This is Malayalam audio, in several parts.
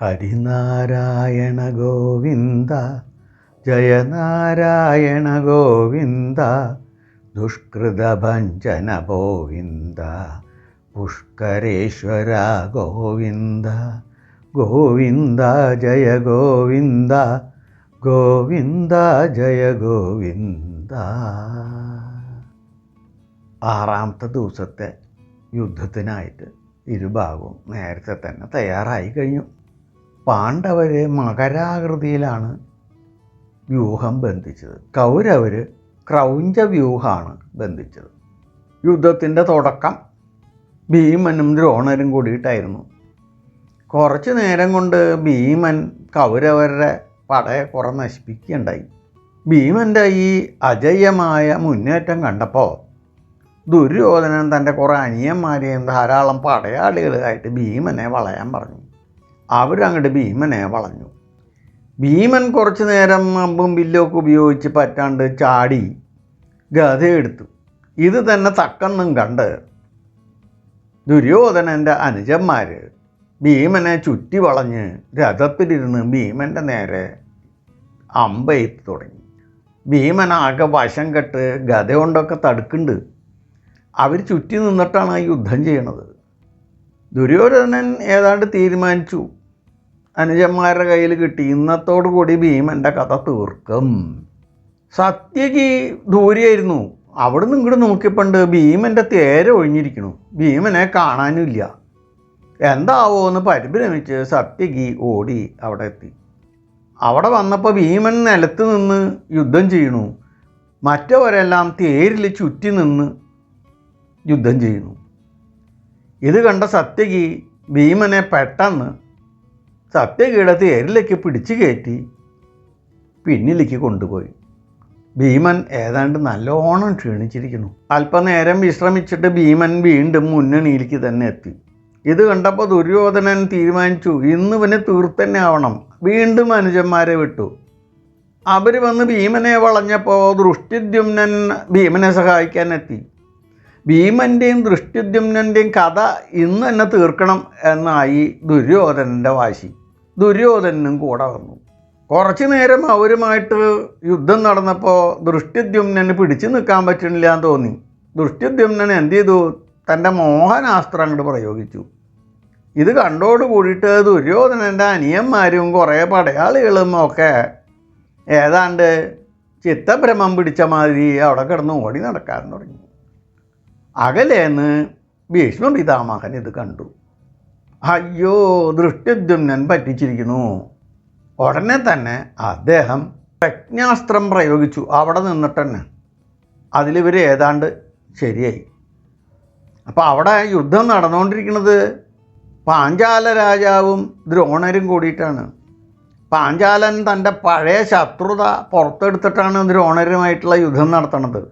ഹരിനാരായണ ഗോവിന്ദ ജയനാരായണ ഗോവിന്ദ ദുഷ്കൃതഭഞ്ജന ഗോവിന്ദ പുഷ്കരേശ്വര ഗോവിന്ദ ഗോവിന്ദ ജയ ഗോവിന്ദ ഗോവിന്ദ ജയ ഗോവിന്ദ. ആറാമത്തെ ദിവസത്തെ യുദ്ധത്തിനായിട്ട് ഇരുഭാഗവും നേരത്തെ തന്നെ തയ്യാറായി കഴിഞ്ഞു. പാണ്ഡവരെ മകരാകൃതിയിലാണ് വ്യൂഹം ബന്ധിച്ചത്. കൗരവർ ക്രൗഞ്ച വ്യൂഹമാണ് ബന്ധിച്ചത്. യുദ്ധത്തിന്റെ തുടക്കം ഭീമനും ദ്രോണരും കൂടിയിട്ടായിരുന്നു. കുറച്ച് നേരം കൊണ്ട് ഭീമൻ കൗരവരുടെ പടയെ കുറെ നശിപ്പിക്കുകയുണ്ടായി. ഭീമന്റെ ഈ അജയ്യമായ മുന്നേറ്റം കണ്ടപ്പോൾ ദുര്യോധനൻ തന്റെ കുറേ അനിയന്മാരെയും ധാരാളം പടയാളികളായിട്ട് ഭീമനെ വളയാൻ പറഞ്ഞു. അവരങ്ങോട്ട് ഭീമനെ വളഞ്ഞു. ഭീമൻ കുറച്ചു നേരം അമ്പും വില്ലൊക്കെ ഉപയോഗിച്ച് പറ്റാണ്ട് ചാടി ഗതയെടുത്തു ഇത് തന്നെ തക്കെന്നും കണ്ട് ദുര്യോധനന്റെ അനുജന്മാർ ഭീമനെ ചുറ്റി വളഞ്ഞ് രഥത്തിലിരുന്ന് ഭീമന്റെ നേരെ അമ്പെയ്ത്ത് തുടങ്ങി. ഭീമനാകെ വശം കെട്ട് ഗത കൊണ്ടൊക്കെ തടുക്കുന്നുണ്ട്. അവർ ചുറ്റി നിന്നിട്ടാണ് യുദ്ധം ചെയ്യണത്. ദുര്യോധനൻ ഏതാണ്ട് തീരുമാനിച്ചു. അനുജന്മാരുടെ കയ്യിൽ കിട്ടി. ഇന്നത്തോടു കൂടി ഭീമന്റെ കഥ തീർക്കും. സത്യക്ക് ദൂരെയായിരുന്നു. അവിടെ നിന്ന് ഇങ്ങോട്ട് നോക്കിയപ്പണ്ട് ഭീമന്റെ തേര ഒഴിഞ്ഞിരിക്കണു. ഭീമനെ കാണാനില്ല. എന്താവോ എന്ന് പരിഭ്രമിച്ച് സത്യകി ഓടി അവിടെ എത്തി. അവിടെ വന്നപ്പോൾ ഭീമൻ നിലത്ത് നിന്ന് യുദ്ധം ചെയ്യണു. മറ്റവരെല്ലാം തേരിൽ ചുറ്റി നിന്ന് യുദ്ധം ചെയ്യുന്നു ഇത് കണ്ട സത്യകി ഭീമനെ പെട്ടെന്ന് സത്യകിയുടെ തേരിലേക്ക് പിടിച്ചു കയറ്റി പിന്നിലേക്ക് കൊണ്ടുപോയി. ഭീമൻ ഏതാണ്ട് നല്ലോണം ക്ഷീണിച്ചിരിക്കുന്നു. അല്പനേരം വിശ്രമിച്ചിട്ട് ഭീമൻ വീണ്ടും മുന്നണിയിലേക്ക് തന്നെ എത്തി. ഇത് കണ്ടപ്പോൾ ദുര്യോധനൻ തീരുമാനിച്ചു ഇന്ന് പിന്നെ തീർത്തന്നെ ആവണം. വീണ്ടും അനുജന്മാരെ വിട്ടു. അവർ വന്ന് ഭീമനെ വളഞ്ഞപ്പോൾ ദൃഷ്ടിദ്യുമ്നൻ ഭീമനെ സഹായിക്കാനെത്തി ഭീമന്റെയും ദൃഷ്ടിദ്യുമ്നന്റെയും കഥ ഇന്ന് തന്നെ തീർക്കണം എന്നായി ദുര്യോധനന്റെ വാശി. ദുര്യോധനും കൂടെ വന്നു. കുറച്ചു നേരം അവരുമായിട്ട് യുദ്ധം നടന്നപ്പോൾ ദൃഷ്ടിദ്യുമ്നന് പിടിച്ചു നിൽക്കാൻ പറ്റുന്നില്ല എന്ന് തോന്നി. ദൃഷ്ടിദ്യുമ്നൻ എന്ത് ചെയ്തു? തന്റെ മോഹനാസ്ത്രം അങ്ങോട്ട് പ്രയോഗിച്ചു. ഇത് കണ്ടോട് കൂടിയിട്ട് ദുര്യോധനന്റെ അനിയന്മാരും കുറേ പടയാളികളും ഒക്കെ ഏതാണ്ട് ചിത്തഭ്രമം പിടിച്ച മാതിരി അവിടെ കിടന്ന് ഓടി നടക്കാൻ തുടങ്ങി. അകലേന്ന് ഭീഷ്മ പിതാമഹൻ ഇത് കണ്ടു. അയ്യോ ദൃഷ്ടിദ്യുമ്നൻ പറ്റിച്ചിരിക്കുന്നു. ഉടനെ തന്നെ അദ്ദേഹം പ്രജ്ഞാസ്ത്രം പ്രയോഗിച്ചു. അവിടെ നിന്നിട്ട് തന്നെ. അതിലിവർ ഏതാണ്ട് ശരിയായി. അപ്പോൾ അവിടെ യുദ്ധം നടന്നുകൊണ്ടിരിക്കുന്നത് പാഞ്ചാല രാജാവും ദ്രോണരും കൂടിയിട്ടാണ്. പാഞ്ചാലൻ തന്റെ പഴയ ശത്രുത പുറത്തെടുത്തിട്ടാണ് ദ്രോണരുമായിട്ടുള്ള യുദ്ധം നടത്തുന്നത്.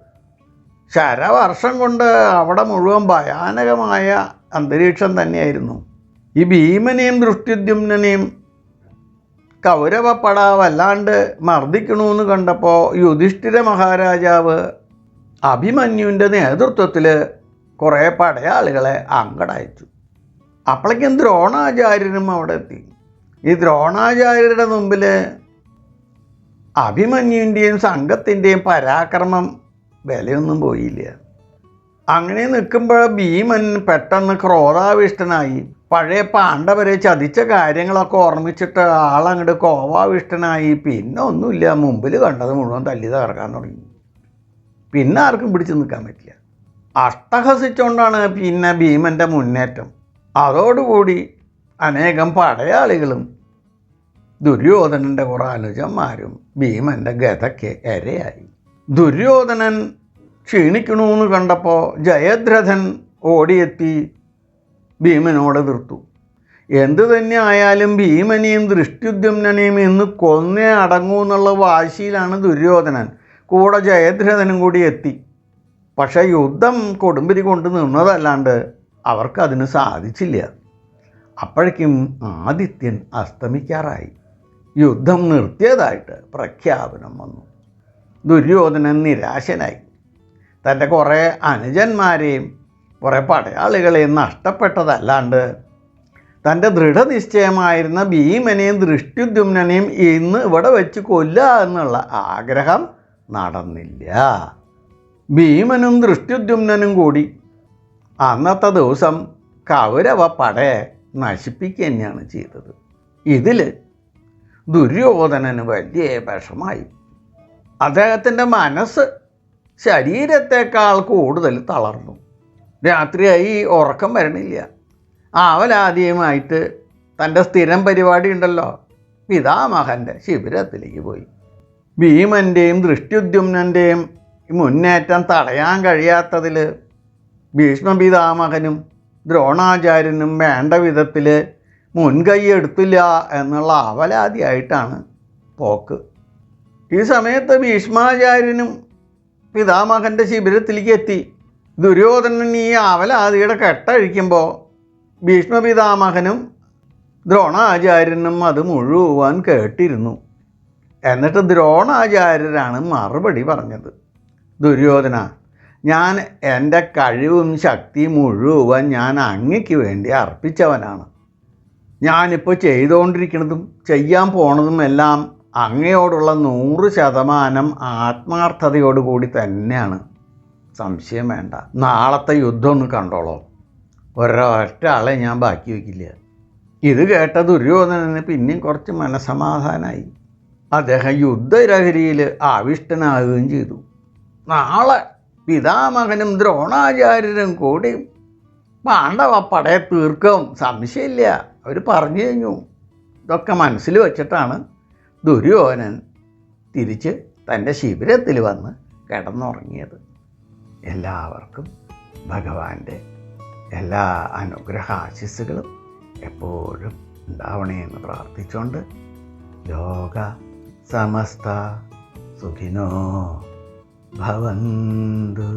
ശരവർഷം കൊണ്ട് അവിടെ മുഴുവൻ ഭയാനകമായ അന്തരീക്ഷം തന്നെയായിരുന്നു. ഈ ഭീമനെയും ദൃഷ്ടിദ്യുമ്നെയും കൗരവപ്പട വല്ലാണ്ട് മർദ്ദിക്കണമെന്ന് കണ്ടപ്പോൾ യുധിഷ്ഠിര മഹാരാജാവ് അഭിമന്യുവിന്റെ നേതൃത്വത്തിൽ കുറേ പടയാളികളെ അങ്ങടയച്ചു അപ്പോഴേക്കും ദ്രോണാചാര്യനും അവിടെ എത്തി. ഈ ദ്രോണാചാര്യരുടെ മുമ്പിൽ അഭിമന്യുവിന്റെയും സംഘത്തിന്റെയും പരാക്രമം വിലയൊന്നും പോയില്ല. അങ്ങനെ നിൽക്കുമ്പോൾ ഭീമൻ പെട്ടെന്ന് ക്രോധാവിഷ്ടനായി പഴയ പാണ്ഡവരെ ചതിച്ച കാര്യങ്ങളൊക്കെ ഓർമ്മിച്ചിട്ട് ആളങ്ങോട്ട് കോവാവിഷ്ടനായി പിന്നെ ഒന്നുമില്ല മുമ്പിൽ കണ്ടത് മുഴുവൻ തല്ലി തകർക്കാൻ തുടങ്ങി. പിന്നെ ആർക്കും പിടിച്ചു നിൽക്കാൻ പറ്റില്ല. അഷ്ടഹസിച്ചുകൊണ്ടാണ് പിന്നെ ഭീമന്റെ മുന്നേറ്റം. അതോടുകൂടി അനേകം പടയാളികളും ദുര്യോധനന്റെ കുറേ അനുജന്മാരും ഭീമന്റെ ഗതയ്ക്ക് ഇരയായി. ദുര്യോധനൻ ക്ഷീണിക്കണമെന്ന് കണ്ടപ്പോൾ ജയദ്രഥൻ ഓടിയെത്തി ഭീമനോട് എതിർത്തു. എന്തു തന്നെ ആയാലും ഭീമനെയും ദൃഷ്ടിദ്യുമ്നെയും ഇന്ന് കൊന്നേ അടങ്ങൂ എന്നുള്ള വാശിയിലാണ് ദുര്യോധനൻ. കൂടെ ജയദ്രഥനും കൂടി എത്തി. പക്ഷേ യുദ്ധം കൊടുമ്പിരി കൊണ്ട് നിന്നതല്ലാണ്ട് അവർക്കതിന് സാധിച്ചില്ല. അപ്പോഴേക്കും ആദിത്യൻ അസ്തമിക്കാറായി. യുദ്ധം നിർത്തിയതായിട്ട് പ്രഖ്യാപനം വന്നു. ദുര്യോധനൻ നിരാശനായി. തന്റെ കുറേ അനുജന്മാരെയും കുറേ പടയാളികളെ നഷ്ടപ്പെട്ടതല്ലാണ്ട് തന്റെ ദൃഢനിശ്ചയമായിരുന്ന ഭീമനെയും ദൃഷ്ടിദ്യുമ്നെയും ഇന്ന് ഇവിടെ വെച്ച് കൊല്ലുക എന്നുള്ള ആഗ്രഹം നടന്നില്ല. ഭീമനും ദൃഷ്ടിദ്യുമ്നും കൂടി അന്നത്തെ ദിവസം കൗരവ പടയെ നശിപ്പിക്കുക തന്നെയാണ് ചെയ്തത്. ഇതിൽ ദുര്യോധനന് വലിയ വിഷമായി. അദ്ദേഹത്തിന്റെ മനസ്സ് ശരീരത്തെക്കാൾ കൂടുതൽ തളർന്നു. രാത്രിയായി ഉറക്കം വരണില്ല. ആവലാദ്യമായിട്ട് തന്റെ സ്ഥിരം പരിപാടി ഉണ്ടല്ലോ പിതാമഹന്റെ ശിബിരത്തിലേക്ക് പോയി. ഭീമന്റെയും ദൃഷ്ടിയുദ്യുമ്നന്റെയും മുന്നേറ്റം തടയാൻ കഴിയാത്തതിൽ ഭീഷ്മപിതാമഹനും ദ്രോണാചാര്യനും വേണ്ട വിധത്തിൽ മുൻകൈ എടുത്തില്ല എന്നുള്ള അവലാതിയായിട്ടാണ് പോക്ക്. ഈ സമയത്ത് ഭീഷ്മാചാര്യനും പിതാമഹന്റെ ശിബിരത്തിലേക്ക് എത്തി. ദുര്യോധനൻ ഈ അവലാതിയുടെ കെട്ടഴിക്കുമ്പോൾ ഭീഷ്മപിതാമഹനും ദ്രോണാചാര്യനും അത് മുഴുവൻ കേട്ടിരുന്നു. എന്നിട്ട് ദ്രോണാചാര്യരാണ് മറുപടി പറഞ്ഞത്. ദുര്യോധന ഞാൻ എന്റെ കഴിവും ശക്തി മുഴുവൻ ഞാൻ അങ്ങയ്ക്ക് വേണ്ടി അർപ്പിച്ചവനാണ്. ഞാനിപ്പോൾ ചെയ്തുകൊണ്ടിരിക്കുന്നതും ചെയ്യാൻ പോണതും എല്ലാം അങ്ങയോടുള്ള നൂറ് ശതമാനം ആത്മാർത്ഥതയോടുകൂടി തന്നെയാണ്. സംശയം വേണ്ട. നാളത്തെ യുദ്ധം ഒന്ന് കണ്ടോളോ. ഒരൊറ്റ ആളെ ഞാൻ ബാക്കി വയ്ക്കില്ല ഇത് കേട്ട ദുര്യോധനന് പിന്നെയും കുറച്ച് മനസമാധാനമായി അദ്ദേഹം യുദ്ധലഹരിയിൽ ആവിഷ്ടനാകുകയും ചെയ്തു. നാളെ പിതാമകനും ദ്രോണാചാര്യരും കൂടി പാണ്ഡവ പടയെ തീർക്കും. സംശയമില്ല. അവർ പറഞ്ഞു കഴിഞ്ഞു. ഇതൊക്കെ മനസ്സിൽ വെച്ചിട്ടാണ് ദുര്യോധനൻ തിരിച്ച് തന്റെ ശിബിരത്തിൽ വന്ന് കിടന്നുറങ്ങിയത്. എല്ലാവർക്കും ഭഗവാന്റെ എല്ലാ അനുഗ്രഹ ആശിസ്സുകളും എപ്പോഴും ഉണ്ടാവണേ എന്ന് പ്രാർത്ഥിച്ചുകൊണ്ട് ലോക സമസ്ത സുഖിനോ ഭവന്തു.